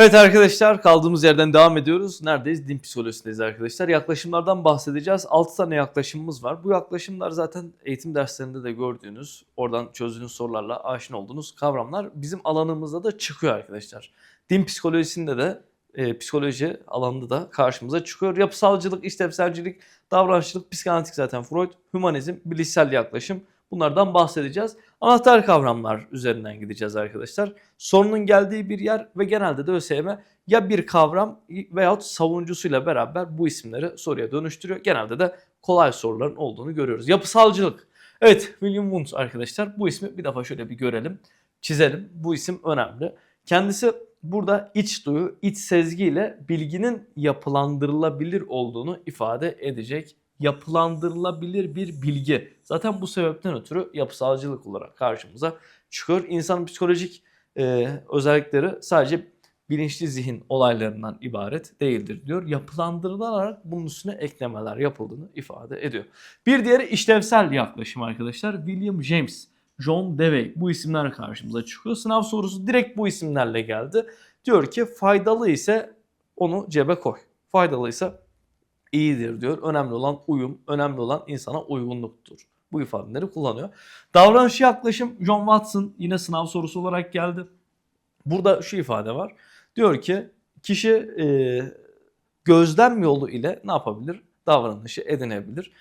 Evet arkadaşlar kaldığımız yerden devam ediyoruz. Neredeyiz? Din psikolojisindeyiz arkadaşlar. Yaklaşımlardan bahsedeceğiz. 6 tane yaklaşımımız var. Bu yaklaşımlar zaten eğitim derslerinde de gördüğünüz, oradan çözdüğünüz sorularla aşina olduğunuz kavramlar bizim alanımızda da çıkıyor arkadaşlar. Din psikolojisinde de e, psikoloji alanında da karşımıza çıkıyor. Yapısalcılık, işlevselcilik, davranışçılık, psikanalitik zaten Freud, hümanizm, bilişsel yaklaşım bunlardan bahsedeceğiz. Anahtar kavramlar üzerinden gideceğiz arkadaşlar. Sorunun geldiği bir yer ve genelde de ÖSYM ya bir kavram veyahut savunucusuyla beraber bu isimleri soruya dönüştürüyor. Genelde de kolay soruların olduğunu görüyoruz. Yapısalcılık. Evet William Wundt arkadaşlar bu ismi bir defa şöyle bir görelim, çizelim. Bu isim önemli. Kendisi burada iç duyu, iç sezgiyle bilginin yapılandırılabilir olduğunu ifade edecek yapılandırılabilir bir bilgi. Zaten bu sebepten ötürü yapısalcılık olarak karşımıza çıkıyor. İnsanın psikolojik e, özellikleri sadece bilinçli zihin olaylarından ibaret değildir diyor. Yapılandırılarak bunun üstüne eklemeler yapıldığını ifade ediyor. Bir diğeri işlevsel yaklaşım arkadaşlar. William James, John Dewey bu isimler karşımıza çıkıyor. Sınav sorusu direkt bu isimlerle geldi. Diyor ki faydalı ise onu cebe koy. Faydalıysa iyidir diyor. Önemli olan uyum, önemli olan insana uygunluktur. Bu ifadeleri kullanıyor. Davranış yaklaşım John Watson yine sınav sorusu olarak geldi. Burada şu ifade var. Diyor ki kişi e, gözlem yolu ile ne yapabilir? Davranışı edinebilir.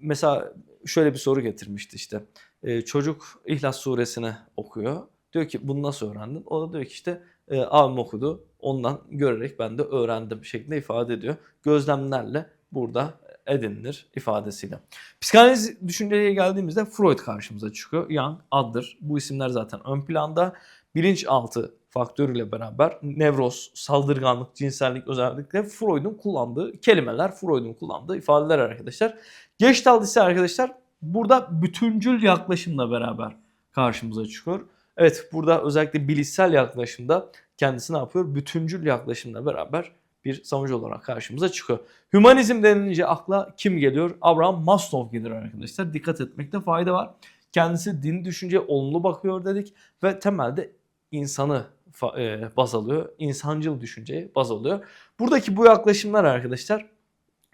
Mesela şöyle bir soru getirmişti işte. E, çocuk İhlas suresini okuyor. Diyor ki bunu nasıl öğrendin? O da diyor ki işte e, abim okudu. Ondan görerek ben de öğrendim şeklinde ifade ediyor. Gözlemlerle burada edinilir ifadesiyle. Psikanaliz düşünceye geldiğimizde Freud karşımıza çıkıyor. Jung, Adler bu isimler zaten ön planda. Bilinçaltı faktörüyle beraber nevroz, saldırganlık, cinsellik özellikle Freud'un kullandığı kelimeler, Freud'un kullandığı ifadeler arkadaşlar. Gestalt ise arkadaşlar burada bütüncül yaklaşımla beraber karşımıza çıkıyor. Evet burada özellikle bilişsel yaklaşımda kendisi ne yapıyor? Bütüncül yaklaşımla beraber bir savunucu olarak karşımıza çıkıyor. Hümanizm denilince akla kim geliyor? Abraham Maslow gelir arkadaşlar. Dikkat etmekte fayda var. Kendisi din düşünce olumlu bakıyor dedik ve temelde insanı e, baz alıyor. İnsancıl düşünceyi baz alıyor. Buradaki bu yaklaşımlar arkadaşlar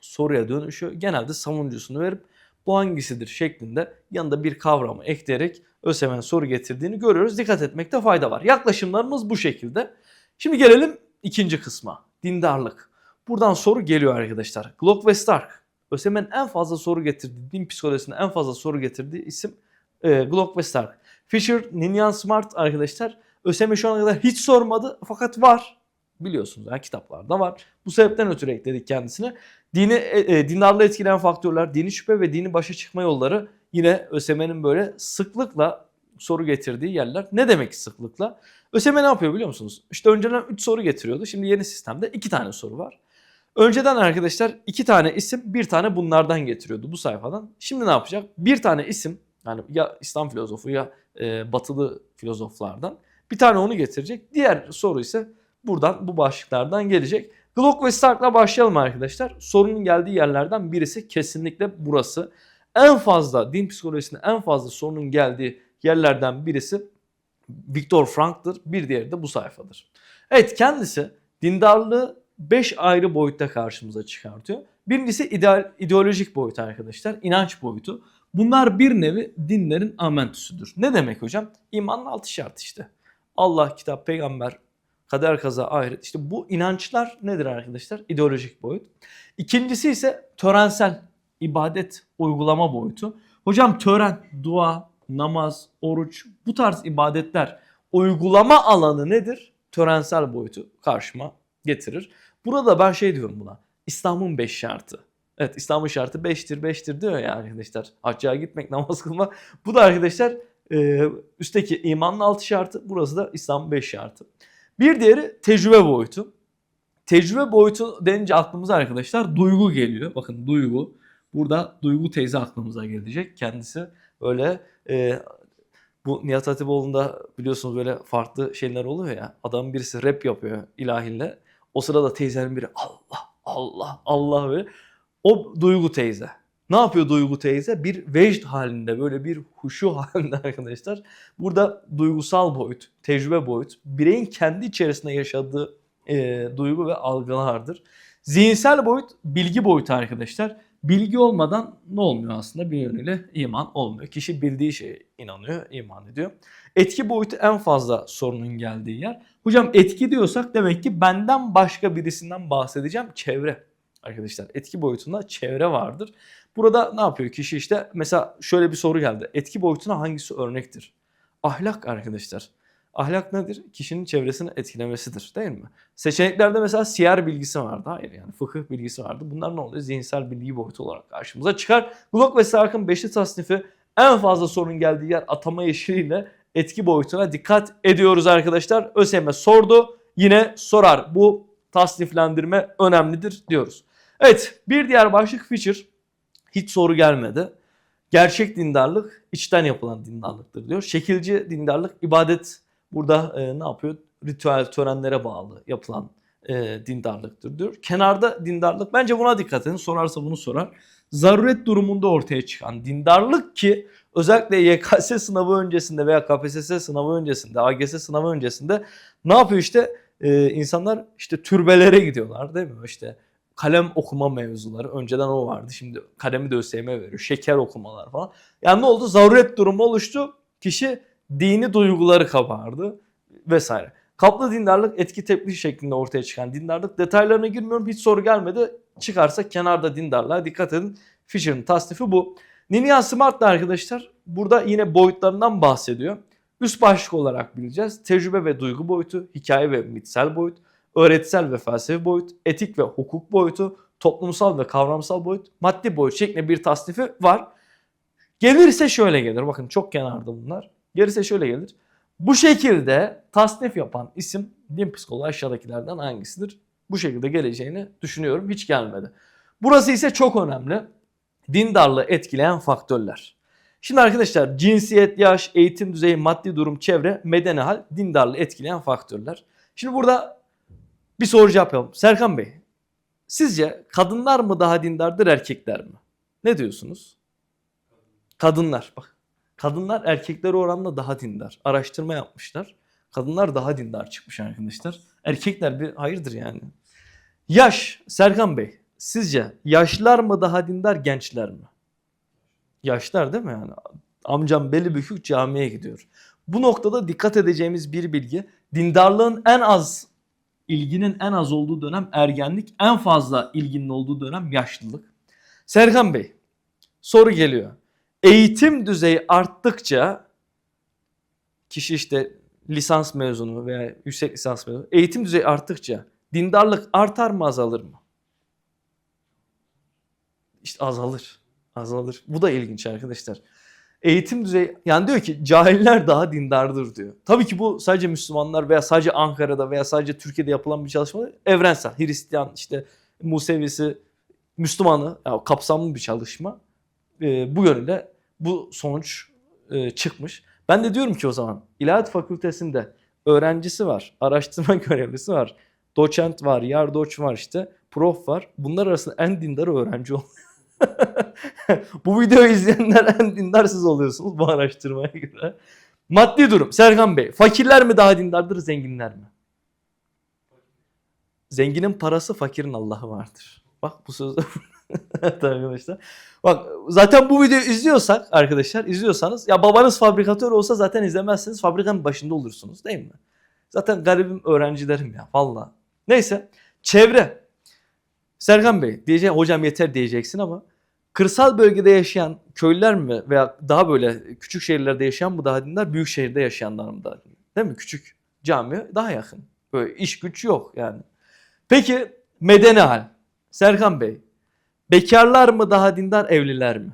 soruya dönüşüyor. Genelde savunucusunu verip bu hangisidir şeklinde yanında bir kavramı ekleyerek ÖSYM'nin soru getirdiğini görüyoruz. Dikkat etmekte fayda var. Yaklaşımlarımız bu şekilde. Şimdi gelelim ikinci kısma. Dindarlık. Buradan soru geliyor arkadaşlar. Glock ve Stark. ÖSYM'nin en fazla soru getirdiği, din psikolojisinde en fazla soru getirdiği isim e, Glock ve Stark. Fisher, Ninian Smart arkadaşlar ÖSYM şu ana kadar hiç sormadı fakat var. Biliyorsunuz yani kitaplarda var. Bu sebepten ötürü ekledik kendisine. Dini, e, e, dindarlığı etkileyen faktörler, dini şüphe ve dini başa çıkma yolları yine ÖSYM'nin böyle sıklıkla soru getirdiği yerler. Ne demek sıklıkla? ÖSYM ne yapıyor biliyor musunuz? İşte önceden 3 soru getiriyordu. Şimdi yeni sistemde 2 tane soru var. Önceden arkadaşlar 2 tane isim, bir tane bunlardan getiriyordu bu sayfadan. Şimdi ne yapacak? Bir tane isim yani ya İslam filozofu ya e, batılı filozoflardan bir tane onu getirecek. Diğer soru ise buradan bu başlıklardan gelecek. Glock ve Stark'la başlayalım arkadaşlar. Sorunun geldiği yerlerden birisi kesinlikle burası. En fazla din psikolojisinde en fazla sorunun geldiği yerlerden birisi Viktor Frankl'dır. Bir diğeri de bu sayfadır. Evet kendisi dindarlığı 5 ayrı boyutta karşımıza çıkartıyor. Birincisi ideal, ideolojik boyut arkadaşlar. inanç boyutu. Bunlar bir nevi dinlerin amentüsüdür. Ne demek hocam? İmanın altı şart işte. Allah, kitap, peygamber, kader kaza, ahiret. İşte bu inançlar nedir arkadaşlar? İdeolojik boyut. İkincisi ise törensel ibadet uygulama boyutu. Hocam tören, dua, namaz, oruç bu tarz ibadetler uygulama alanı nedir? Törensel boyutu karşıma getirir. Burada ben şey diyorum buna. İslam'ın beş şartı. Evet İslam'ın şartı beştir beştir diyor ya arkadaşlar. Hacca gitmek, namaz kılmak. Bu da arkadaşlar e, üstteki imanın altı şartı. Burası da İslam'ın beş şartı. Bir diğeri tecrübe boyutu. Tecrübe boyutu denince aklımıza arkadaşlar duygu geliyor. Bakın duygu. Burada Duygu teyze aklımıza gelecek. Kendisi öyle e, bu Nihat Hatipoğlu'nda biliyorsunuz böyle farklı şeyler oluyor ya. Adam birisi rap yapıyor ilahiyle. O sırada teyzenin biri Allah Allah Allah ve o Duygu teyze. Ne yapıyor Duygu teyze? Bir vecd halinde böyle bir huşu halinde arkadaşlar. Burada duygusal boyut, tecrübe boyut, bireyin kendi içerisinde yaşadığı e, duygu ve algılardır. Zihinsel boyut bilgi boyutu arkadaşlar. Bilgi olmadan ne olmuyor aslında? Bir yönüyle iman olmuyor. Kişi bildiği şeye inanıyor, iman ediyor. Etki boyutu en fazla sorunun geldiği yer. Hocam etki diyorsak demek ki benden başka birisinden bahsedeceğim. Çevre arkadaşlar. Etki boyutunda çevre vardır. Burada ne yapıyor kişi işte mesela şöyle bir soru geldi. Etki boyutuna hangisi örnektir? Ahlak arkadaşlar. Ahlak nedir? Kişinin çevresini etkilemesidir değil mi? Seçeneklerde mesela siyer bilgisi vardı. Hayır yani fıkıh bilgisi vardı. Bunlar ne oluyor? Zihinsel bilgi boyutu olarak karşımıza çıkar. Glock ve Stark'ın beşli tasnifi en fazla sorun geldiği yer atama yeşiliyle etki boyutuna dikkat ediyoruz arkadaşlar. ÖSYM sordu. Yine sorar. Bu tasniflendirme önemlidir diyoruz. Evet bir diğer başlık feature. Hiç soru gelmedi. Gerçek dindarlık içten yapılan dindarlıktır diyor. Şekilci dindarlık ibadet burada e, ne yapıyor? Ritüel törenlere bağlı yapılan e, dindarlıktır. Kenarda dindarlık bence buna dikkat edin. Sorarsa bunu sorar. Zaruret durumunda ortaya çıkan dindarlık ki özellikle YKS sınavı öncesinde veya KPSS sınavı öncesinde, AGS sınavı öncesinde ne yapıyor işte e, insanlar işte türbelere gidiyorlar değil mi? İşte kalem okuma mevzuları. Önceden o vardı. Şimdi kalemi de ÖSYM veriyor. Şeker okumalar falan. Yani ne oldu? Zaruret durumu oluştu. Kişi dini duyguları kabardı vesaire. Kaplı dindarlık etki tepki şeklinde ortaya çıkan dindarlık. Detaylarına girmiyorum. Hiç soru gelmedi. Çıkarsa kenarda dindarlığa dikkat edin. Fisher'ın tasnifi bu. Ninian Smart da arkadaşlar burada yine boyutlarından bahsediyor. Üst başlık olarak bileceğiz. Tecrübe ve duygu boyutu, hikaye ve mitsel boyut, öğretisel ve felsefi boyut, etik ve hukuk boyutu, toplumsal ve kavramsal boyut, maddi boyut şeklinde bir tasnifi var. Gelirse şöyle gelir. Bakın çok kenarda bunlar. Gelirse şöyle gelir. Bu şekilde tasnif yapan isim din psikoloğu aşağıdakilerden hangisidir? Bu şekilde geleceğini düşünüyorum. Hiç gelmedi. Burası ise çok önemli. Dindarlığı etkileyen faktörler. Şimdi arkadaşlar cinsiyet, yaş, eğitim düzeyi, maddi durum, çevre, medeni hal, dindarlığı etkileyen faktörler. Şimdi burada bir soru cevap yapalım. Serkan Bey, sizce kadınlar mı daha dindardır erkekler mi? Ne diyorsunuz? Kadınlar bak. Kadınlar erkeklere oranla daha dindar. Araştırma yapmışlar. Kadınlar daha dindar çıkmış arkadaşlar. Erkekler bir hayırdır yani. Yaş Serkan Bey sizce yaşlılar mı daha dindar gençler mi? Yaşlar değil mi yani? Amcam beli bükük camiye gidiyor. Bu noktada dikkat edeceğimiz bir bilgi dindarlığın en az ilginin en az olduğu dönem ergenlik, en fazla ilginin olduğu dönem yaşlılık. Serkan Bey soru geliyor. Eğitim düzeyi arttıkça kişi işte lisans mezunu veya yüksek lisans mezunu eğitim düzeyi arttıkça dindarlık artar mı azalır mı? İşte azalır. Azalır. Bu da ilginç arkadaşlar. Eğitim düzeyi yani diyor ki cahiller daha dindardır diyor. Tabii ki bu sadece Müslümanlar veya sadece Ankara'da veya sadece Türkiye'de yapılan bir çalışma. Evrensel. Hristiyan işte Musevisi Müslümanı yani kapsamlı bir çalışma. Ee, bu yönde bu sonuç e, çıkmış. Ben de diyorum ki o zaman İlahiyat Fakültesinde öğrencisi var, araştırma görevlisi var, doçent var, yardoç var işte, prof var. Bunlar arasında en dindar öğrenci ol. bu videoyu izleyenler en dindar siz oluyorsunuz bu araştırmaya göre. Maddi durum. Serkan Bey, fakirler mi daha dindardır, zenginler mi? Zenginin parası, fakirin Allah'ı vardır. Bak bu söz evet arkadaşlar. Bak zaten bu videoyu izliyorsak arkadaşlar izliyorsanız ya babanız fabrikatör olsa zaten izlemezsiniz fabrikanın başında olursunuz değil mi? Zaten garibim öğrencilerim ya valla. Neyse çevre. Serkan Bey diyeceğim hocam yeter diyeceksin ama kırsal bölgede yaşayan köylüler mi veya daha böyle küçük şehirlerde yaşayan mı daha dindar büyük şehirde yaşayanlar mı daha dindar? Değil mi? Küçük cami daha yakın. Böyle iş güç yok yani. Peki medeni hal. Serkan Bey Bekarlar mı daha dindar, evliler mi?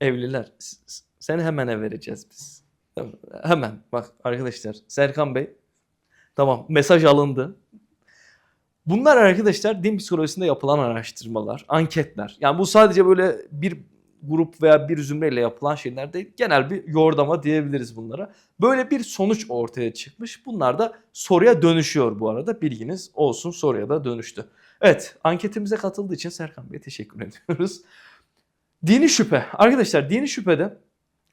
Evliler. Seni hemen vereceğiz biz. Hemen. Bak arkadaşlar. Serkan Bey. Tamam. Mesaj alındı. Bunlar arkadaşlar din psikolojisinde yapılan araştırmalar, anketler. Yani bu sadece böyle bir grup veya bir zümreyle yapılan şeyler değil. Genel bir yordama diyebiliriz bunlara. Böyle bir sonuç ortaya çıkmış. Bunlar da soruya dönüşüyor bu arada. Bilginiz olsun soruya da dönüştü. Evet anketimize katıldığı için Serkan Bey'e teşekkür ediyoruz. Dini şüphe. Arkadaşlar dini şüphede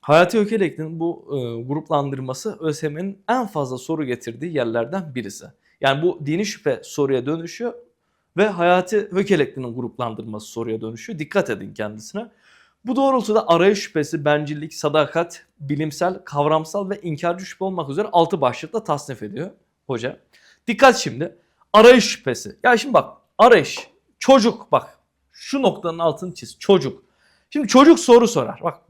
Hayati Ökelek'in bu e, gruplandırması ÖSYM'nin en fazla soru getirdiği yerlerden birisi. Yani bu dini şüphe soruya dönüşüyor ve Hayati Hökelekli'nin gruplandırması soruya dönüşüyor. Dikkat edin kendisine. Bu doğrultuda arayış şüphesi, bencillik, sadakat, bilimsel, kavramsal ve inkarcı şüphe olmak üzere 6 başlıkla tasnif ediyor hoca. Dikkat şimdi. Arayış şüphesi. Ya şimdi bak arayış. Çocuk bak. Şu noktanın altını çiz. Çocuk. Şimdi çocuk soru sorar. Bak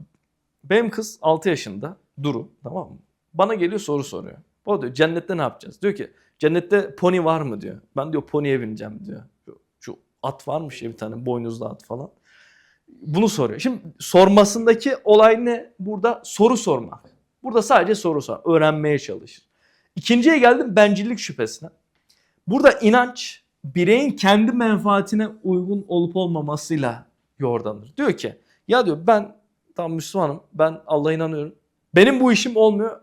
benim kız 6 yaşında Duru tamam mı? Bana geliyor soru soruyor. O diyor cennette ne yapacağız? Diyor ki cennette pony var mı diyor. Ben diyor pony'e bineceğim diyor. Şu at varmış ya bir tane boynuzlu at falan. Bunu soruyor. Şimdi sormasındaki olay ne? Burada soru sormak. Burada sadece soru sor. Öğrenmeye çalışır. İkinciye geldim bencillik şüphesine. Burada inanç bireyin kendi menfaatine uygun olup olmamasıyla yordanır. Diyor ki ya diyor ben tam Müslümanım ben Allah'a inanıyorum. Benim bu işim olmuyor.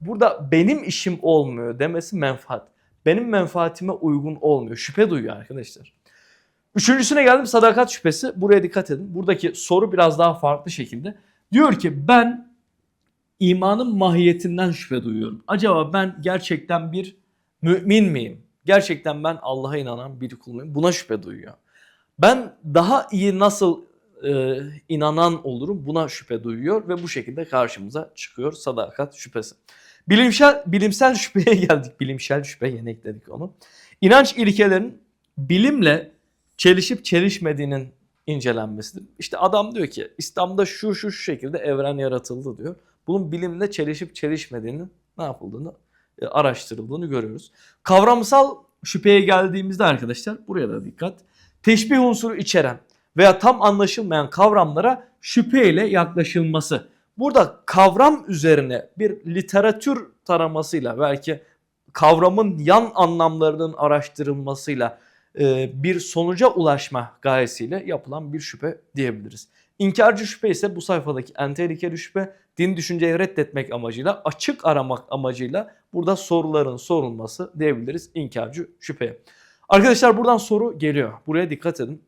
Burada benim işim olmuyor demesi menfaat. Benim menfaatime uygun olmuyor. Şüphe duyuyor arkadaşlar. Üçüncüsüne geldim sadakat şüphesi. Buraya dikkat edin. Buradaki soru biraz daha farklı şekilde. Diyor ki ben imanın mahiyetinden şüphe duyuyorum. Acaba ben gerçekten bir mümin miyim? Gerçekten ben Allah'a inanan bir kul muyum? Buna şüphe duyuyor. Ben daha iyi nasıl e, inanan olurum buna şüphe duyuyor ve bu şekilde karşımıza çıkıyor sadakat şüphesi. Bilimsel bilimsel şüpheye geldik. Bilimsel şüphe yeni ekledik onu. İnanç ilkelerinin bilimle çelişip çelişmediğinin incelenmesidir. İşte adam diyor ki İslam'da şu şu şu şekilde evren yaratıldı diyor. Bunun bilimle çelişip çelişmediğinin ne yapıldığını araştırıldığını görüyoruz. Kavramsal şüpheye geldiğimizde arkadaşlar buraya da dikkat. Teşbih unsuru içeren veya tam anlaşılmayan kavramlara şüpheyle yaklaşılması. Burada kavram üzerine bir literatür taramasıyla belki kavramın yan anlamlarının araştırılmasıyla e, bir sonuca ulaşma gayesiyle yapılan bir şüphe diyebiliriz. İnkarcı şüphe ise bu sayfadaki en tehlikeli şüphe din düşünceyi reddetmek amacıyla açık aramak amacıyla burada soruların sorulması diyebiliriz inkarcı şüpheye. Arkadaşlar buradan soru geliyor. Buraya dikkat edin.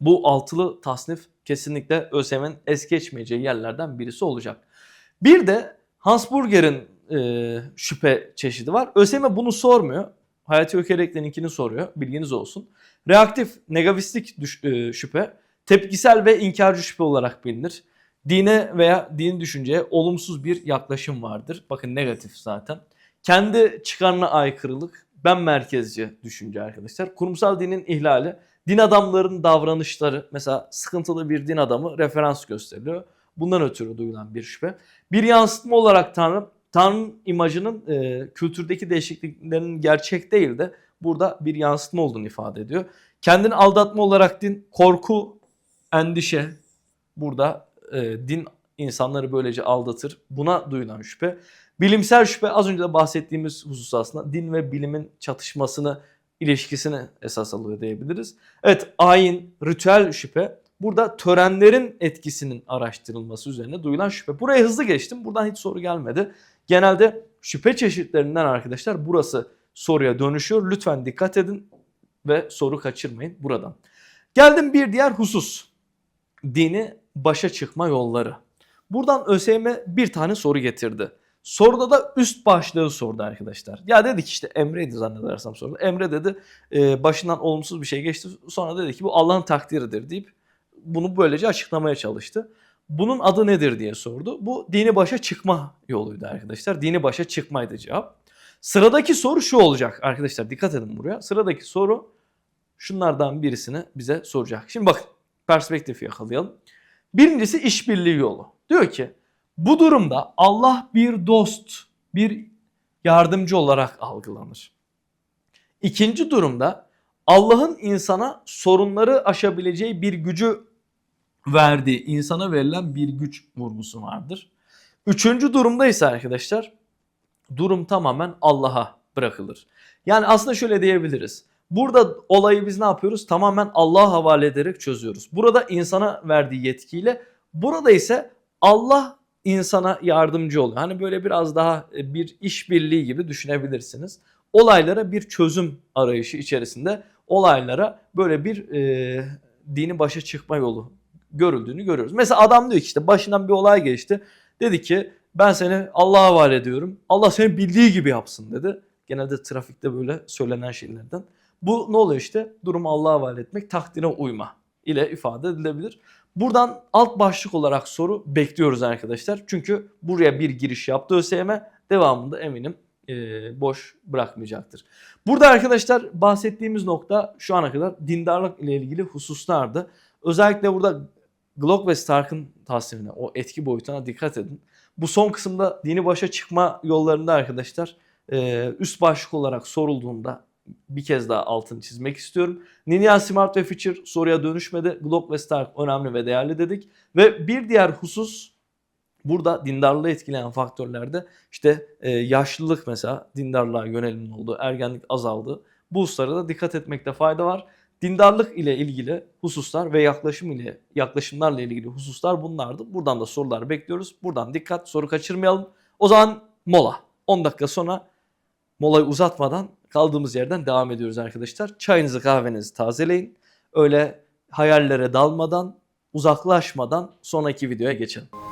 Bu altılı tasnif kesinlikle ÖSYM'in es geçmeyeceği yerlerden birisi olacak. Bir de Hans Burger'in e, şüphe çeşidi var. ÖSYM bunu sormuyor. Hayati Ökerek'leninkini soruyor. Bilginiz olsun. Reaktif, negavistik düş, e, şüphe, tepkisel ve inkarcı şüphe olarak bilinir. Dine veya din düşünceye olumsuz bir yaklaşım vardır. Bakın negatif zaten. Kendi çıkarına aykırılık, ben merkezci düşünce arkadaşlar. Kurumsal dinin ihlali, din adamlarının davranışları mesela sıkıntılı bir din adamı referans gösteriliyor. Bundan ötürü duyulan bir şüphe. Bir yansıtma olarak Tanrı, Tanrı'nın imajının e, kültürdeki değişikliklerinin gerçek değil de burada bir yansıtma olduğunu ifade ediyor. Kendini aldatma olarak din, korku, endişe burada e, din insanları böylece aldatır. Buna duyulan şüphe. Bilimsel şüphe az önce de bahsettiğimiz husus aslında din ve bilimin çatışmasını ilişkisini esas alıyor diyebiliriz. Evet ayin, ritüel şüphe burada törenlerin etkisinin araştırılması üzerine duyulan şüphe. Buraya hızlı geçtim. Buradan hiç soru gelmedi. Genelde şüphe çeşitlerinden arkadaşlar burası soruya dönüşüyor. Lütfen dikkat edin ve soru kaçırmayın buradan. Geldim bir diğer husus. Dini başa çıkma yolları. Buradan ÖSYM bir tane soru getirdi. Soruda da üst başlığı sordu arkadaşlar. Ya dedik işte Emre'ydi zannedersem soruda. Emre dedi e, başından olumsuz bir şey geçti. Sonra dedi ki bu Allah'ın takdiridir deyip bunu böylece açıklamaya çalıştı. Bunun adı nedir diye sordu. Bu dini başa çıkma yoluydu arkadaşlar. Dini başa çıkmaydı cevap. Sıradaki soru şu olacak arkadaşlar dikkat edin buraya. Sıradaki soru şunlardan birisini bize soracak. Şimdi bakın perspektifi yakalayalım. Birincisi işbirliği yolu. Diyor ki bu durumda Allah bir dost, bir yardımcı olarak algılanır. İkinci durumda Allah'ın insana sorunları aşabileceği bir gücü verdiği, insana verilen bir güç vurgusu vardır. Üçüncü durumda ise arkadaşlar durum tamamen Allah'a bırakılır. Yani aslında şöyle diyebiliriz. Burada olayı biz ne yapıyoruz? Tamamen Allah'a havale ederek çözüyoruz. Burada insana verdiği yetkiyle, burada ise Allah insana yardımcı oluyor. Hani böyle biraz daha e, bir işbirliği gibi düşünebilirsiniz. Olaylara bir çözüm arayışı içerisinde olaylara böyle bir e, dini başa çıkma yolu görüldüğünü görüyoruz. Mesela adam diyor ki işte başından bir olay geçti. Dedi ki ben seni Allah'a havale ediyorum. Allah seni bildiği gibi yapsın dedi. Genelde trafikte böyle söylenen şeylerden. Bu ne oluyor işte? Durumu Allah'a havale etmek, takdire uyma ile ifade edilebilir. Buradan alt başlık olarak soru bekliyoruz arkadaşlar. Çünkü buraya bir giriş yaptı ÖSYM. Devamında eminim e, boş bırakmayacaktır. Burada arkadaşlar bahsettiğimiz nokta şu ana kadar dindarlık ile ilgili hususlardı. Özellikle burada Glock ve Stark'ın tasnifine, o etki boyutuna dikkat edin. Bu son kısımda dini başa çıkma yollarında arkadaşlar e, üst başlık olarak sorulduğunda bir kez daha altını çizmek istiyorum. Ninian Smart ve Feature soruya dönüşmedi. Glock ve Stark önemli ve değerli dedik. Ve bir diğer husus burada dindarlığı etkileyen faktörlerde işte e, yaşlılık mesela dindarlığa yönelimin olduğu, ergenlik azaldı. Bu hususlara da dikkat etmekte fayda var. Dindarlık ile ilgili hususlar ve yaklaşım ile yaklaşımlarla ilgili hususlar bunlardı. Buradan da sorular bekliyoruz. Buradan dikkat, soru kaçırmayalım. O zaman mola. 10 dakika sonra molayı uzatmadan kaldığımız yerden devam ediyoruz arkadaşlar. Çayınızı kahvenizi tazeleyin. Öyle hayallere dalmadan, uzaklaşmadan sonraki videoya geçelim.